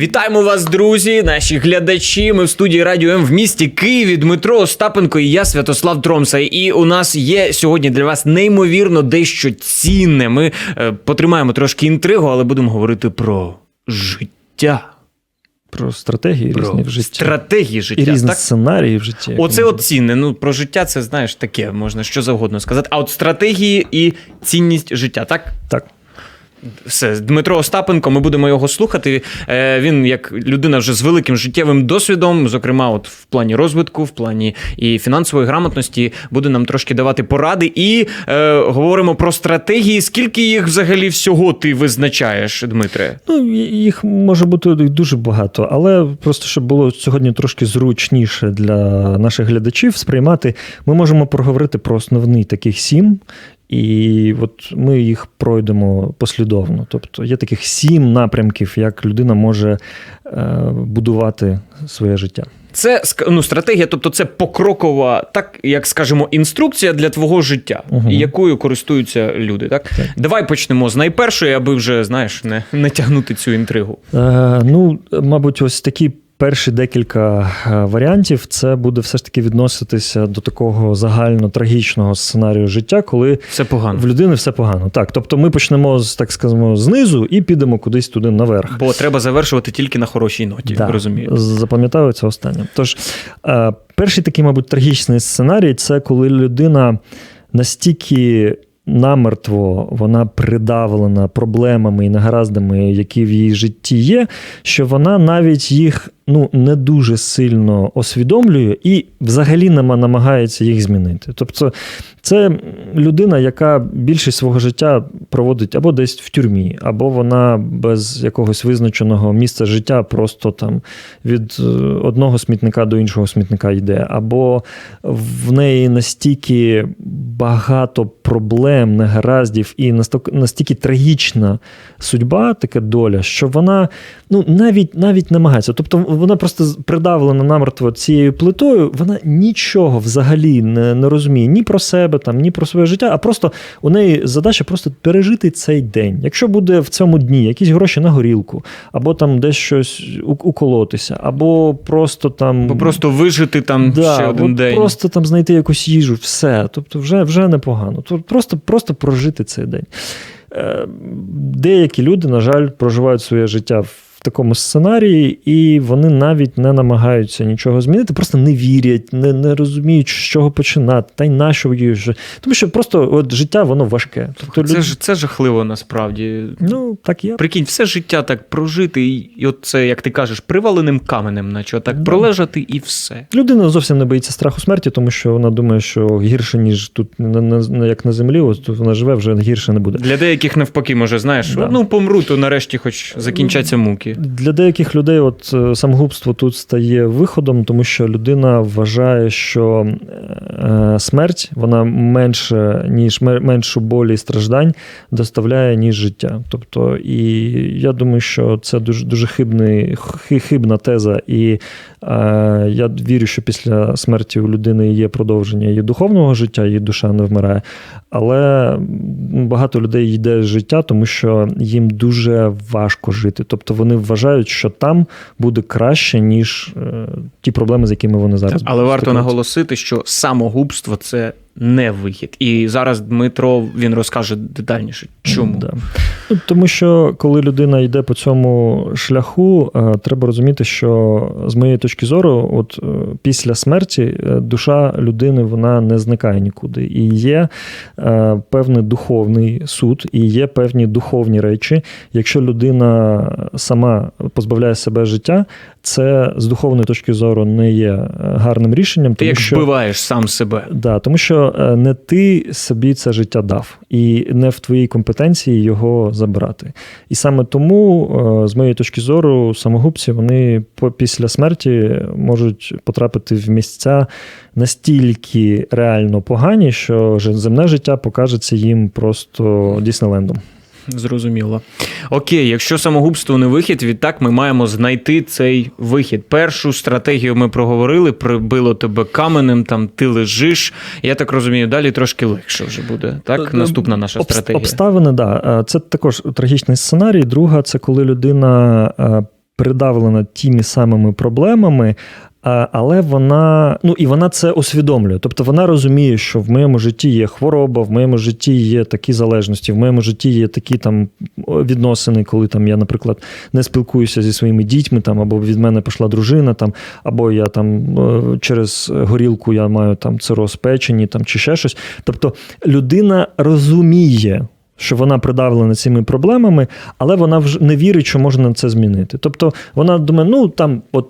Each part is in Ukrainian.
Вітаємо вас, друзі, наші глядачі. Ми в студії Радіо М в місті Києві. Дмитро Остапенко і я, Святослав Тромса. І у нас є сьогодні для вас неймовірно дещо цінне. Ми е, потримаємо трошки інтригу, але будемо говорити про життя, Про стратегії про різні в житті. стратегії життя. І різні так? сценарії в житті. Оце от цінне. Ну про життя, це знаєш таке, можна що завгодно сказати. А от стратегії і цінність життя, так? Так. Все, Дмитро Остапенко, ми будемо його слухати. Е, Він як людина вже з великим життєвим досвідом, зокрема, от в плані розвитку, в плані і фінансової грамотності, буде нам трошки давати поради. І е, говоримо про стратегії. Скільки їх взагалі всього ти визначаєш, Дмитре? Ну, їх може бути дуже багато, але просто щоб було сьогодні трошки зручніше для наших глядачів сприймати, ми можемо проговорити про основний таких сім. І от ми їх пройдемо послідовно. Тобто є таких сім напрямків, як людина може е, будувати своє життя. Це ну, стратегія, тобто це покрокова, так як скажемо, інструкція для твого життя, Мгм. якою користуються люди. Так? Так. давай почнемо з найпершої, аби вже знаєш не, не тягнути цю інтригу. Е, ну, мабуть, ось такі перші декілька е, варіантів це буде все ж таки відноситися до такого загально трагічного сценарію життя, коли Все погано. в людини все погано. Так, тобто ми почнемо з так скажемо знизу і підемо кудись туди наверх. Бо треба завершувати тільки на хорошій ноті. Да, Розумію. Запам'ятаю це останнє. Тож, е, перший такий, мабуть, трагічний сценарій це коли людина настільки намертво вона придавлена проблемами і негараздами, які в її житті є, що вона навіть їх ну, не дуже сильно усвідомлює і взагалі нема- намагається їх змінити. Тобто, це людина, яка більшість свого життя проводить або десь в тюрмі, або вона без якогось визначеного місця життя просто там від е, одного смітника до іншого смітника йде, або в неї настільки багато проблем, негараздів і настільки трагічна судьба, така доля, що вона ну, навіть, навіть намагається. Тобто вона просто придавлена намертво цією плитою, вона нічого взагалі не, не розуміє ні про себе, там, ні про своє життя, а просто у неї задача просто пережити цей день. Якщо буде в цьому дні якісь гроші на горілку, або там десь щось уколотися, або просто там. Бо просто вижити там Да, ще один день. Просто там знайти якусь їжу, все. Тобто, вже, вже непогано. Тобто просто, просто прожити цей день. Е, Деякі люди, на жаль, проживають своє життя в такому сценарії, і вони навіть не намагаються нічого змінити, просто не вірять, не, не розуміють, з чого починати, та й на що вже. Тому що просто от життя воно важке. Тобто, Це ж це жахливо насправді. Ну, так є. Прикинь, все життя так прожити, і, от це, як ти кажеш, приваленим каменем, наче так пролежати і все. Людина зовсім не боїться страху смерті, тому що вона думає, що гірше, ніж тут, на, на, на- як на землі, ось тут вона живе, вже гірше не буде. Для деяких навпаки, може, знаєш, Да. ну помру, то нарешті хоч закінчаться муки. Для деяких людей от е, самогубство тут стає виходом, тому що людина вважає, що е, смерть вона менше, ніж меншу болі і страждань доставляє, ніж життя. Тобто, і я думаю, що це дуже дуже хибний, хибна теза. І е, я вірю, що після смерті у людини є продовження її духовного життя, її душа не вмирає. Але багато людей йде з життя, тому що їм дуже важко жити. Тобто вони вважають, що там буде краще, ніж е, ті проблеми, з якими вони зараз. Але варто наголосити, що самогубство це не вихід. І зараз Дмитро він розкаже детальніше, чому. Да. Ну, тому що коли людина йде по цьому шляху, е, треба розуміти, що з моєї точки зору, от е, після смерті е, душа людини вона не зникає нікуди. І є певний духовний суд, і є певні духовні речі. Якщо людина сама позбавляє себе життя, це з духовної точки зору не є е, гарним рішенням. Ти тому як що... вбиваєш сам себе. Да, тому що е, не ти собі це життя дав, і не в твоїй компетенції його забирати. І саме тому, е, з моєї точки зору, самогубці вони після смерті можуть потрапити в місця настільки реально погані, що земне життя покажеться їм просто Діснейлендом. Зрозуміло. Окей, якщо самогубство не вихід, відтак ми маємо знайти цей вихід. Першу стратегію ми проговорили, прибило тебе каменем, там ти лежиш. Я так розумію, далі трошки легше вже буде. Так, Е, наступна наша Обс- стратегія. Обставини, да. Е, Це також трагічний сценарій. Друга це коли людина е, придавлена тими самими проблемами. Але вона ну і вона це усвідомлює. Тобто вона розуміє, що в моєму житті є хвороба, в моєму житті є такі залежності, в моєму житті є такі там відносини, коли там я, наприклад, не спілкуюся зі своїми дітьми, там або від мене пішла дружина, там, або я там через горілку я маю там цироз печені, там чи ще щось. Тобто людина розуміє. Що вона придавлена цими проблемами, але вона вже не вірить, що можна це змінити. Тобто вона думає, ну там, от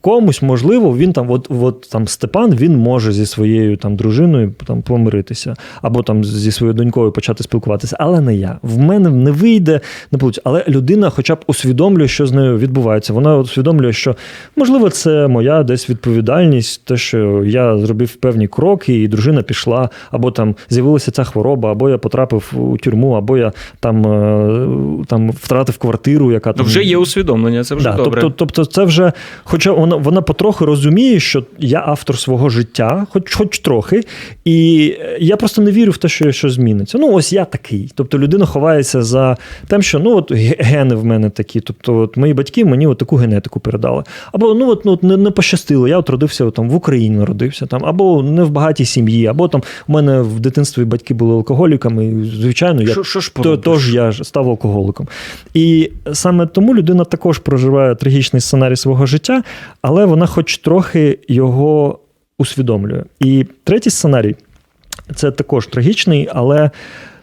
комусь можливо, він там, от, от там Степан, він може зі своєю там дружиною там помиритися, або там зі своєю донькою почати спілкуватися, але не я. В мене не вийде, не вийде. Але людина, хоча б усвідомлює, що з нею відбувається. Вона усвідомлює, що можливо, це моя десь відповідальність, те, що я зробив певні кроки, і дружина пішла, або там з'явилася ця хвороба, або я потрапив у тюрму, або я там, е, там втратив квартиру, яка Ну, там вже є усвідомлення, це вже Да, добре. тобто, тобто, це вже, хоча вона, вона потроху розуміє, що я автор свого життя, хоч, хоч трохи, і я просто не вірю в те, що щось зміниться. Ну, ось я такий. Тобто людина ховається за тим, що ну от гени в мене такі. Тобто, от мої батьки мені от таку генетику передали. Або ну от, ну, от не, не пощастило, я от родився от, там в Україні народився, там, або не в багатій сім'ї, або там у мене в дитинстві батьки були алкоголіками. І, звичайно, я Що- що ж то, тож я став алкоголиком. І саме тому людина також проживає трагічний сценарій свого життя, але вона хоч трохи його усвідомлює. І третій сценарій це також трагічний, але.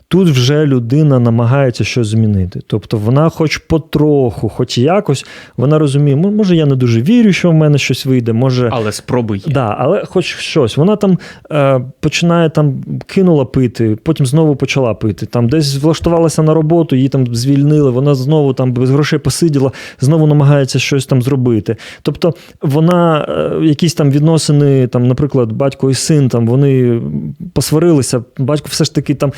Тут вже людина намагається щось змінити. Тобто вона, хоч потроху, хоч якось, вона розуміє, може, я не дуже вірю, що в мене щось вийде, може, Але спроби є. Да, але хоч щось. Вона там е, починає там кинула пити, потім знову почала пити. Там десь влаштувалася на роботу, її там звільнили, вона знову там без грошей посиділа, знову намагається щось там зробити. Тобто вона е, якісь там відносини, там, наприклад, батько і син, там вони посварилися. Батько все ж таки там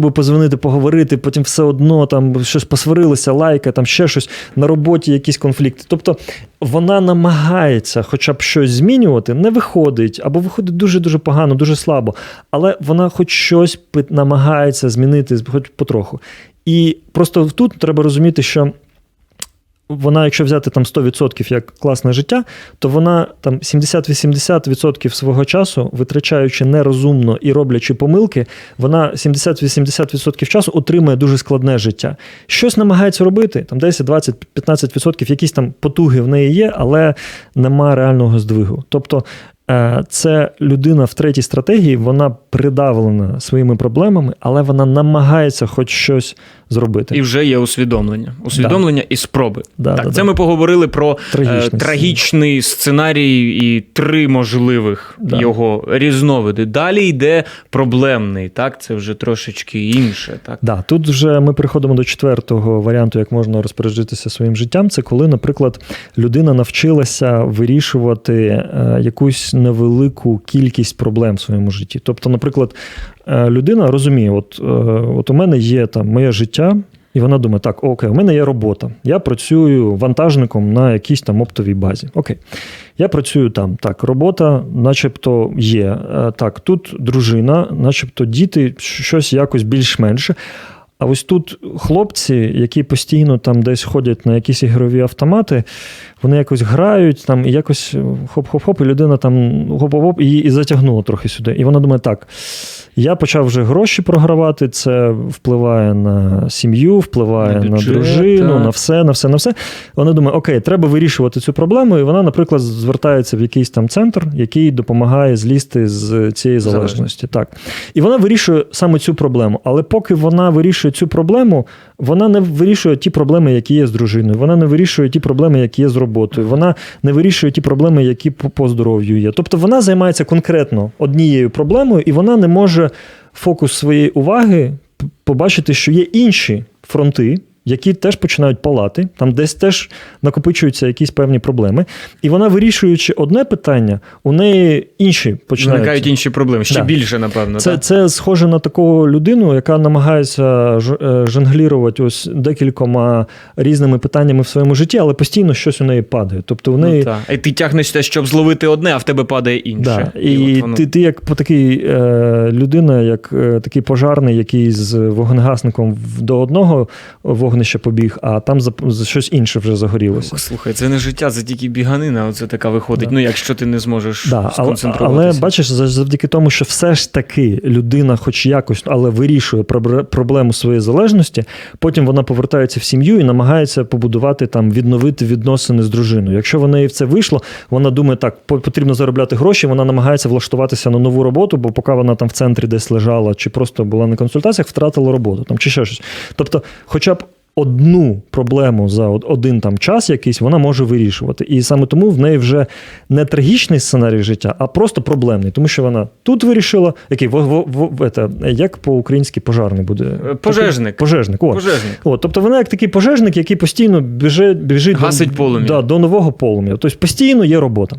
спробує позвонити, поговорити, потім все одно там щось посварилися, лайка, там ще щось на роботі, якісь конфлікти. Тобто вона намагається хоча б щось змінювати, не виходить, або виходить дуже-дуже погано, дуже слабо. Але вона хоч щось намагається змінити, хоч потроху. І просто тут треба розуміти, що. Вона, якщо взяти там 100% як класне життя, то вона там 70-80% свого часу, витрачаючи нерозумно і роблячи помилки, вона 70-80% часу отримує дуже складне життя. Щось намагається робити, там 10, 20, 15%, якісь там потуги в неї є, але нема реального здвигу. Тобто це людина в третій стратегії, вона придавлена своїми проблемами, але вона намагається хоч щось зробити. І вже є усвідомлення. Усвідомлення і спроби. Да, так, да, це да. ми поговорили про Трагічний е, трагічний сценарій і три можливих Да. його різновиди. Далі йде проблемний, так? Це вже трошечки інше. Так? Да, тут вже ми переходимо до четвертого варіанту, як можна розпоряджитися своїм життям. Це коли, наприклад, людина навчилася вирішувати е, невелику кількість проблем в своєму житті. Тобто, наприклад, е, людина розуміє, от, е, от у мене є там моє життя. І вона думає, так, окей, у мене є робота. Я працюю вантажником на якійсь там оптовій базі. Окей. Я працюю там. Так, робота, начебто, є. Е, Так, тут дружина, начебто діти, щось якось більш-менше. А ось тут хлопці, які постійно там десь ходять на якісь ігрові автомати, вони якось грають, там і якось хоп-хоп-хоп, і людина там хоп-хоп, і, і затягнула трохи сюди. І вона думає, так. Я почав вже гроші програвати. Це впливає на сім'ю, впливає На на, дружину, так. на все, на все, на все. Вона думає, окей, треба вирішувати цю проблему. І вона, наприклад, звертається в якийсь там центр, який допомагає злізти з цієї залежності. Так. І вона вирішує саме цю проблему. Але поки вона вирішує цю проблему, вона не вирішує ті проблеми, які є з дружиною. Вона не вирішує ті проблеми, які є з роботою. Вона не вирішує ті проблеми, які по, здоров'ю є. Тобто вона займається конкретно однією проблемою, і вона не може фокус своєї уваги побачити, що є інші фронти. Які теж починають палати, там десь теж накопичуються якісь певні проблеми. І вона, вирішуючи одне питання, у неї інші починають. Виникають інші проблеми, ще Да. більше, напевно. Це, так? це схоже на таку людину, яка намагається е, жонглірувати ось декількома різними питаннями в своєму житті, але постійно щось у неї падає. Тобто у неї. Ну, так. І ти тягнешся, щоб зловити одне, а в тебе падає інше. Да. І, от воно- ти, ти як по такий е, людина, як е, такий пожарний, який з вогнегасником до одного вогонь вогнище побіг, а там за, за щось інше вже загорілося. Слухай, це не життя, це тільки біганина. Оце така виходить. Да. Ну, якщо ти не зможеш Да, сконцентруватися. але бачиш, за- завдяки тому, що все ж таки людина, хоч якось, але вирішує проблему своєї залежності, потім вона повертається в сім'ю і намагається побудувати там, відновити відносини з дружиною. Якщо в неї в це вийшло, вона думає, так, потрібно заробляти гроші, вона намагається влаштуватися на нову роботу, бо поки вона там в центрі десь лежала, чи просто була на консультаціях, втратила роботу там, чи ще щось. Тобто, хоча б. Одну проблему за один там час якийсь вона може вирішувати. І саме тому в неї вже не трагічний сценарій життя, а просто проблемний. Тому що вона тут вирішила, який это, як по-українськи пожарний буде? Е, пожежник. Пожежник. От. Пожежник. От, тобто вона як такий пожежник, який постійно біжить, біжить Гасить до. Да, до нового полум'я. Тобто постійно є робота.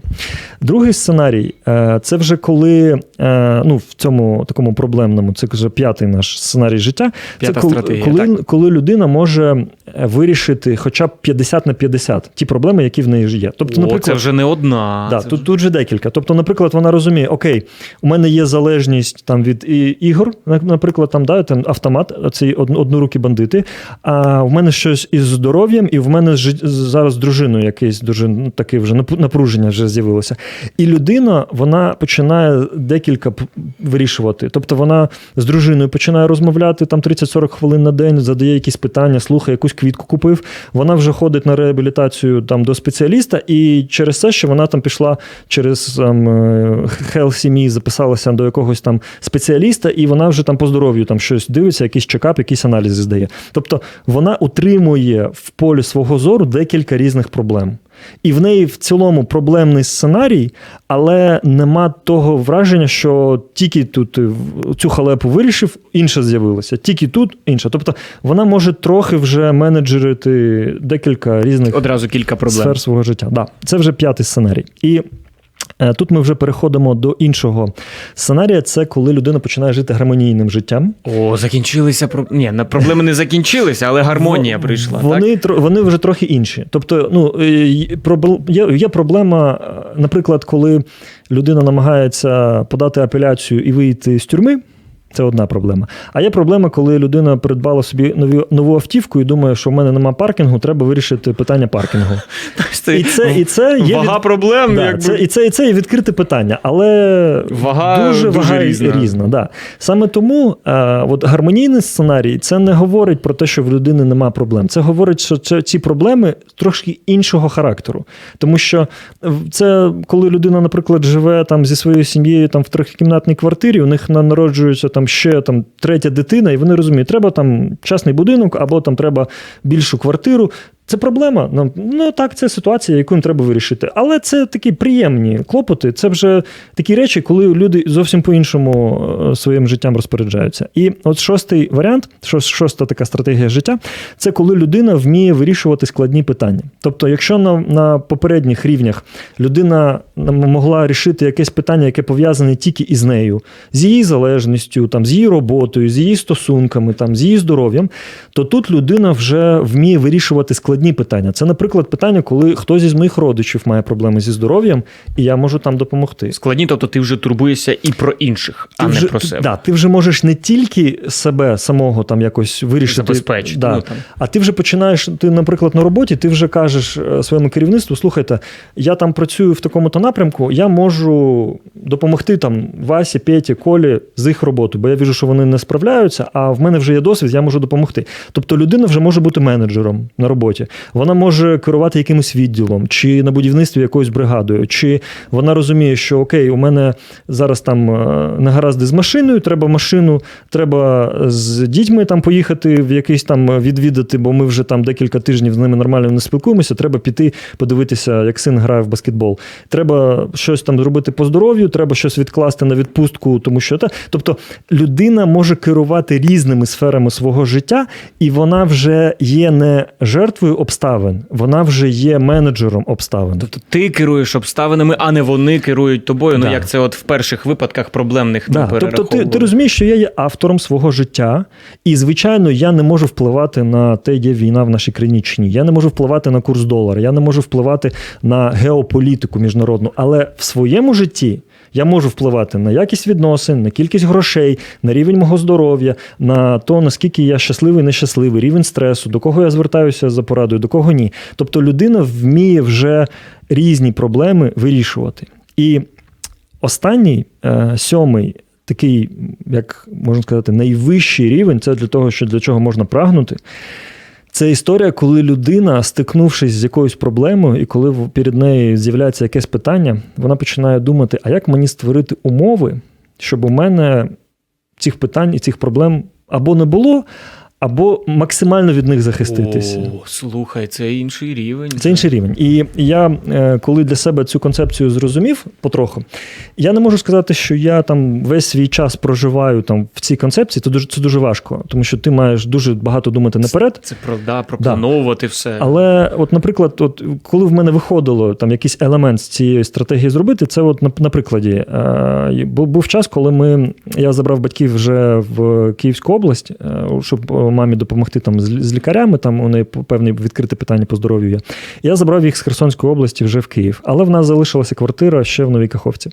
Другий сценарій е, це вже коли е, ну, в цьому такому проблемному, це вже п'ятий наш сценарій життя. П'ята це коли, коли, коли людина може е, вирішити хоча б 50 на 50 ті проблеми, які в неї ж є. Тобто, О, наприклад, це вже не одна. Да, це тут, вже- тут же декілька. Тобто, наприклад, вона розуміє, окей, у мене є залежність там від ігор, наприклад, там, да, там автомат, ці однорукі бандити. А в мене щось із здоров'ям, і в мене зараз з дружиною якесь дуже ну, таке вже напруження вже з'явилося. І людина вона починає декілька вирішувати. Тобто вона з дружиною починає розмовляти там 30-40 хвилин на день, задає якісь питання, слухає, якусь квітку купив. Вона вже ходить на реабілітацію там до спеціаліста, і через це, що вона там пішла через там, е, Health CME, записалася до якогось там спеціаліста, і вона вже там по здоров'ю там щось дивиться, якийсь чекап, якісь аналізи здає. Тобто вона утримує в полі свого зору декілька різних проблем. І в неї в цілому проблемний сценарій, але нема того враження, що тільки тут е, цю халепу вирішив, інша з'явилася, тільки тут інша. Тобто вона може трохи вже менеджерити декілька різних Одразу кілька проблем. сфер свого життя. Да, це вже п'ятий сценарій. І тут ми вже переходимо до іншого сценарія. Це коли людина починає жити гармонійним життям. О, закінчилися про... Ні, на- проблеми не закінчилися, але гармонія прийшла. Вони, так? вони вже трохи інші. Тобто, ну, е, є, є проблема, е, наприклад, коли людина намагається подати апеляцію і вийти з тюрми. Це одна проблема. А є проблема, коли людина придбала собі нову, нову автівку і думає, що в мене нема паркінгу, треба вирішити питання паркінгу. І це, і це є вага від- проблем, Да, якби. це, і, це, і це є відкрите питання, але Вага дуже, дуже вага різна. різна да. Саме тому е, от гармонійний сценарій це не говорить про те, що в людини нема проблем. Це говорить, що це, ці проблеми трошки іншого характеру. Тому що це коли людина, наприклад, живе там зі своєю сім'єю там в трьохкімнатній квартирі, у них на- народжується там ще там третя дитина, і вони розуміють, треба там частний будинок або там треба більшу квартиру. Це проблема. Ну, так, це ситуація, яку їм треба вирішити. Але це такі приємні клопоти. Це вже такі речі, коли люди зовсім по-іншому е, своїм життям розпоряджаються. І от шостий варіант, шоста така стратегія життя, це коли людина вміє вирішувати складні питання. Тобто, якщо на, на попередніх рівнях людина могла рішити якесь питання, яке пов'язане тільки із нею, з її залежністю, там, з її роботою, з її стосунками, там, з її здоров'ям, то тут людина вже вміє вирішувати складні питання. Це, наприклад, питання, коли хтось із моїх родичів має проблеми зі здоров'ям, і я можу там допомогти. Складні, тобто ти вже турбуєшся і про інших, а Ти не про себе. Да, ти вже можеш не тільки себе самого там якось вирішити, Забезпечити, Да, ну, там. а ти вже починаєш, ти, наприклад, на роботі, ти вже кажеш е, своєму керівництву: слухайте, я там працюю в такому-то напрямку, я можу допомогти там Васі, Петі, Колі з їх роботою, бо я віжу, що вони не справляються, а в мене вже є досвід, я можу допомогти. Тобто людина вже може бути менеджером на роботі. Вона може керувати якимось відділом, чи на будівництві якоюсь бригадою, чи вона розуміє, що окей, у мене зараз там е, негаразди з машиною, треба машину, треба з дітьми там поїхати в якийсь там відвідати, бо ми вже там декілька тижнів з ними нормально не спілкуємося. Треба піти подивитися, як син грає в баскетбол. Треба щось там зробити по здоров'ю, треба щось відкласти на відпустку, тому що та. Тобто людина може керувати різними сферами свого життя, і вона вже є не жертвою обставин, вона вже є менеджером обставин. Тобто ти керуєш обставинами, а не вони керують тобою. Ну як це от в перших випадках проблемних Да, тобто ти, ти розумієш, що я є автором свого життя, і, звичайно, я не можу впливати на те, є війна в нашій країні чи ні. Я не можу впливати на курс долара, я не можу впливати на геополітику міжнародну. Але в своєму житті Я можу впливати на якість відносин, на кількість грошей, на рівень мого здоров'я, на то, наскільки я щасливий, нещасливий, рівень стресу, до кого я звертаюся за порадою, до кого ні. Тобто людина вміє вже різні проблеми вирішувати. І останній, е, сьомий, такий, як можна сказати, найвищий рівень це для того, що для чого можна прагнути. Це історія, коли людина, стикнувшись з якоюсь проблемою, і коли перед нею з'являється якесь питання, вона починає думати, а як мені створити умови, щоб у мене цих питань і цих проблем або не було, або максимально від них захиститися. О, слухай, це інший рівень. Це інший рівень. І я, е, коли для себе цю концепцію зрозумів потроху, я не можу сказати, що я там весь свій час проживаю там в цій концепції. Це дуже це дуже важко, тому що ти маєш дуже багато думати наперед. Це про да, проплановувати все. Але, от, наприклад, от коли в мене виходило там якийсь елемент з цієї стратегії зробити, це от на, на прикладі. Е, був, був час, коли ми я забрав батьків вже в Київську область, е, щоб мамі допомогти там з, лікарями. Там у неї певне відкрите питання по здоров'ю є. Я забрав їх з Херсонської області вже в Київ. Але в нас залишилася квартира ще в Новій Каховці.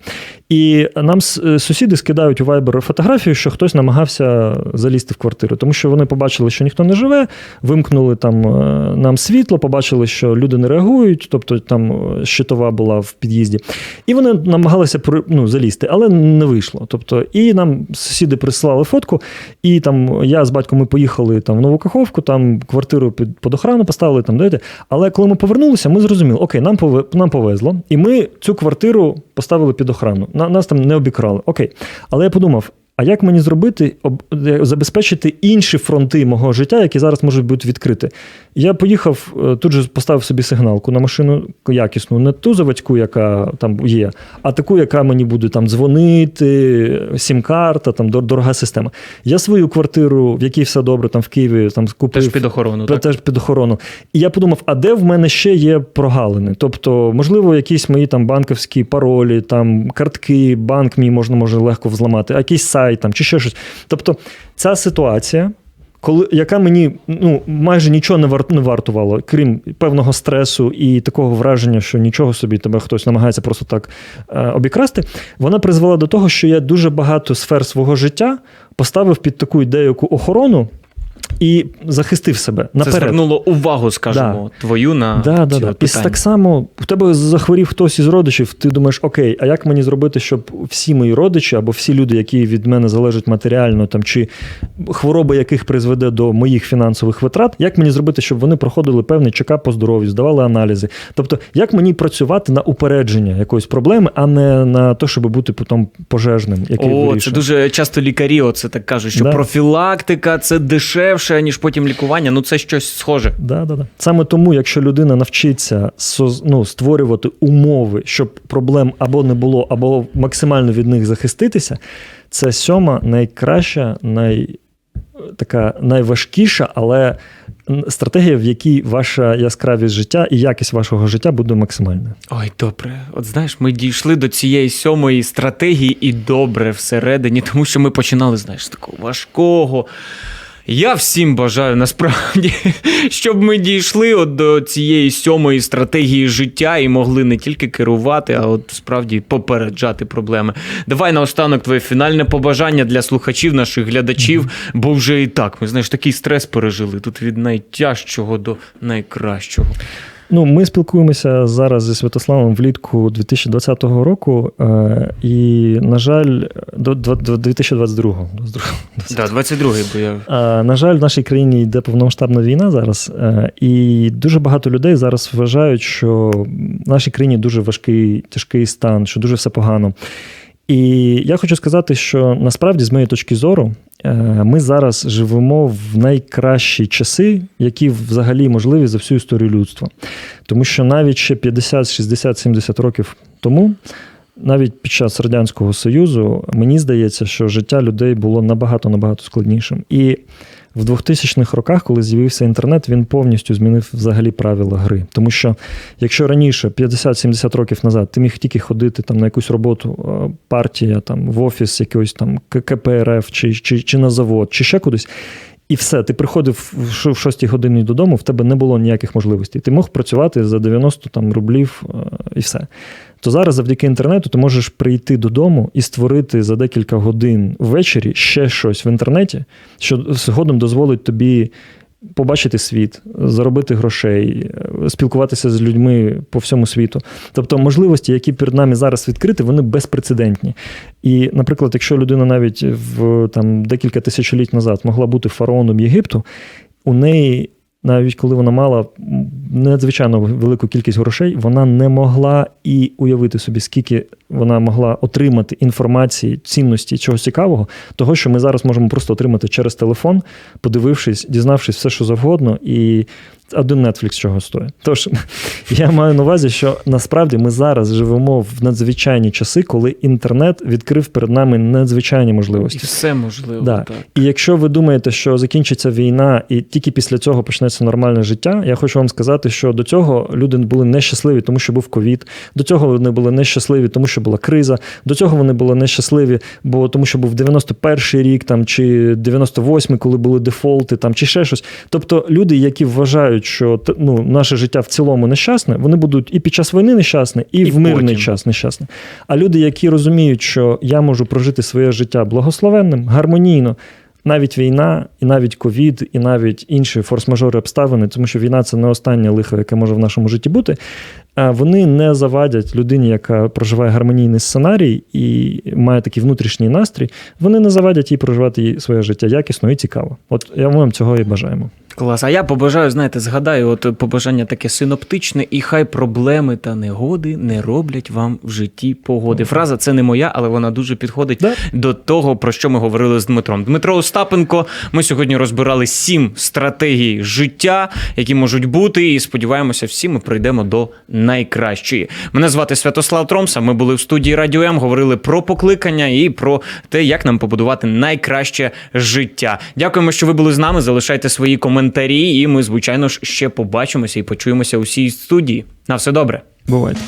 І нам сусіди скидають у Viber фотографію, що хтось намагався залізти в квартиру, тому що вони побачили, що ніхто не живе, вимкнули там е, нам світло, побачили, що люди не реагують, тобто там е, щитова була в під'їзді. І вони намагалися ну, залізти, але не вийшло. Тобто, і нам сусіди прислали фотку, і там я з батьком ми поїхали там в Нову Каховку, там квартиру під, під охрану поставили там, дайте. Але коли ми повернулися, ми зрозуміли, окей, нам нам повезло, і ми цю квартиру поставили під охрану. Нас там не обікрали. Окей. Але я подумав. А як мені зробити, забезпечити інші фронти мого життя, які зараз можуть бути відкриті? Я поїхав, е, тут же поставив собі сигналку на машину якісну, не ту заводську, яка там є, а таку, яка мені буде там дзвонити, сім-карта, там дорога система. Я свою квартиру, в якій все добре, там в Києві там купив. Теж під охорону. Теж так? під охорону. І я подумав, а де в мене ще є прогалини? Тобто, можливо, якісь мої там банківські паролі, там картки, банк мій можна може легко взламати, а якийсь сайт там чи ще щось. Тобто, ця ситуація коли яка мені ну майже нічого не вар, не вартувала, крім певного стресу і такого враження, що нічого собі тебе хтось намагається просто так е, обікрасти, вона призвела до того, що я дуже багато сфер свого життя поставив під таку ідею охорону і захистив себе наперед. Це звернуло увагу, скажімо, да. твою на да, да, да. І так само у тебе захворів хтось із родичів, ти думаєш, окей, а як мені зробити, щоб всі мої родичі або всі люди, які від мене залежать матеріально, там чи хвороба яких призведе до моїх фінансових витрат, як мені зробити, щоб вони проходили певний чекап по здоров'ю, здавали аналізи? Тобто, як мені працювати на упередження якоїсь проблеми, а не на те, щоб бути потім пожежним, який О, вирішує. це дуже часто лікарі. Оце так кажуть, що да. профілактика це дешевше ніж потім лікування. Ну це щось схоже. Да, да, да. Саме тому, якщо людина навчиться ну, створювати умови, щоб проблем або не було, або максимально від них захиститися, це сьома найкраща, най... така найважкіша, але стратегія, в якій ваша яскравість життя і якість вашого життя буде максимальна. Ой, добре. От знаєш, ми дійшли до цієї сьомої стратегії, і добре всередині, тому що ми починали, знаєш, з такого важкого. Я всім бажаю насправді, щоб ми дійшли от до цієї сьомої стратегії життя і могли не тільки керувати, а от справді попереджати проблеми. Давай наостанок твоє фінальне побажання для слухачів, наших глядачів, mm-hmm. бо вже і так ми знаєш такий стрес пережили тут від найтяжчого до найкращого. Ну, ми спілкуємося зараз зі Святославом влітку 2020 року, е, і, на жаль, до 2022-го. Да, 22-й, бо я... На жаль, в нашій країні йде повномасштабна війна зараз, е, і дуже багато людей зараз вважають, що в нашій країні дуже важкий, тяжкий стан, що дуже все погано. І я хочу сказати, що насправді, з моєї точки зору, е, ми зараз живемо в найкращі часи, які взагалі можливі за всю історію людства. Тому що навіть ще 50, 60, 70 років тому, навіть під час Радянського Союзу, мені здається, що життя людей було набагато набагато складнішим. І в 2000-х роках, коли з'явився інтернет, він повністю змінив взагалі правила гри. Тому що якщо раніше, 50-70 років назад, ти міг тільки ходити там на якусь роботу, е, партія там в офіс якийсь там КПРФ чи, чи, чи на завод, чи ще кудись. І все, ти приходив в 6 годині додому, в тебе не було ніяких можливостей. Ти мог працювати за 90 там, рублів е, і все. То зараз завдяки інтернету ти можеш прийти додому і створити за декілька годин ввечері ще щось в інтернеті, що згодом дозволить тобі побачити світ, заробити грошей, е, спілкуватися з людьми по всьому світу. Тобто можливості, які перед нами зараз відкриті, вони безпрецедентні. І, наприклад, якщо людина навіть в там декілька тисячоліть назад могла бути фараоном Єгипту, у неї. Навіть коли вона мала надзвичайно велику кількість грошей, вона не могла і уявити собі, скільки вона могла отримати інформації, цінності, чогось цікавого, того, що ми зараз можемо просто отримати через телефон, подивившись, дізнавшись все, що завгодно, і один Netflix чого стоїть. Тож я маю на увазі, що насправді ми зараз живемо в надзвичайні часи, коли інтернет відкрив перед нами надзвичайні І можливості. все можливо. Да. Так. І якщо ви думаєте, що закінчиться війна, і тільки після цього почнеться нормальне життя, я хочу вам сказати, що до цього люди були нещасливі, тому що був ковід. До цього вони були нещасливі, тому що була криза. До цього вони були нещасливі, бо тому, що був 91-й рік там чи 98-й, коли були дефолти, там чи ще щось. Тобто люди, які вважають, що ну, наше життя в цілому нещасне, вони будуть і під час війни нещасні, і, І в мирний потім. час нещасні. А люди, які розуміють, що я можу прожити своє життя благословенним, гармонійно, навіть війна, і навіть ковід, і навіть інші форс-мажори обставини, тому що війна це не останнє лихо, яке може в нашому житті бути. А Вони не завадять людині, яка проживає гармонійний сценарій і має такий внутрішній настрій. Вони не завадять їй проживати своє життя якісно і цікаво. От я вам цього і бажаємо. Клас. А я побажаю, знаєте, згадаю, от побажання таке синоптичне, і хай проблеми та негоди не роблять вам в житті погоди. Фраза це не моя, але вона дуже підходить Да. до того, про що ми говорили з Дмитром. Дмитро Остапенко. Ми сьогодні розбирали сім стратегій життя, які можуть бути, і сподіваємося, всі ми прийдемо до найкращої. Мене звати Святослав Тромса. Ми були в студії Радіо М, говорили про покликання і про те, як нам побудувати найкраще життя. Дякуємо, що ви були з нами. Залишайте свої коментарі, і ми, звичайно ж, ще побачимося і почуємося у всій студії. На все добре. Бувайте.